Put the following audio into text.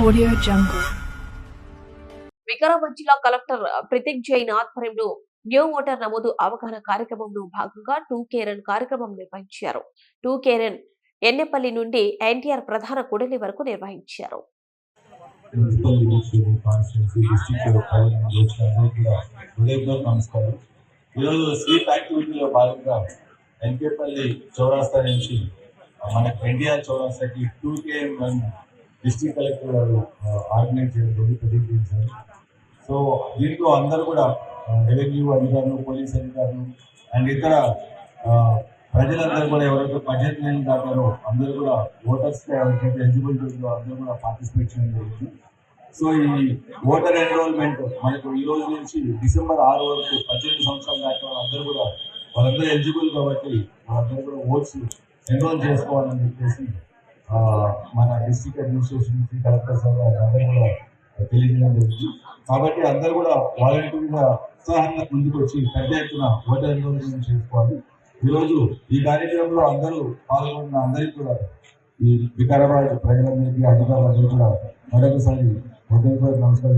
Audio Jungle. Vikarabad జిల్లా collector Prateek Jain ఆధ్వర్యంలో new voter నమోదు అవగాహన కార్యక్రమంలో భాగంగా టూ కేరన్ కార్యక్రమం నిర్వహించారు టూ కేరన్ ఎన్నెపల్లి నుండి ఎన్టీఆర్ ప్రధాన కూడలి వరకు నిర్వహించారు ఈరోజు స్వీప్ యాక్టివిటీలో భాగంగా ఎన్కేపల్లి చౌరాస్తా నుంచి మనకి ఎన్టీఆర్ చౌరాస్తాకి టూ కేఎం డిస్టిక్ కలెక్టర్ వాళ్ళు ఆర్గనైజ్ చేయడం జరిగింది సో దీంట్లో అందరూ కూడా రెవెన్యూ అధికారులు పోలీస్ అధికారులు అండ్ ఇతర ప్రజలందరూ కూడా ఎవరైతే బడ్జెట్ లేని దాటారో అందరూ కూడా ఓటర్స్ ఎవరికైతే ఎలిజిబుల్ అందరూ కూడా పార్టిసిపేట్ చేయడం జరుగుతుంది సో ఈ ఓటర్ ఎన్రోల్మెంట్ మనకు ఈ రోజు నుంచి డిసెంబర్ ఆరు వరకు పద్దెనిమిది సంవత్సరాల దాకా వాళ్ళందరూ కూడా వాళ్ళందరూ ఎలిజిబుల్ కాబట్టి వాళ్ళందరూ కూడా ఓట్స్ ఎన్రోల్ చేసుకోవాలని చెప్పేసి ఆ, డిస్ట్రిక్ట్ అడ్మినిస్ట్రేషన్ నుంచి కలెక్టర్ సార్ అందరూ కూడా తెలియజేయడం జరిగింది. కాబట్టి అందరూ కూడా వాలంటీర్గా ఉత్సాహంగా ముందుకు వచ్చి పెద్ద ఎత్తున ఓటర్ ఎన్రోల్మెంట్ చేసుకోవాలి. ఈరోజు ఈ కార్యక్రమంలో అందరూ పాల్గొన్న అందరికీ కూడా ఈ వికారాబాద్ ప్రజలందరికీ అధికారులందరూ కూడా మరొకసారి నమస్కారం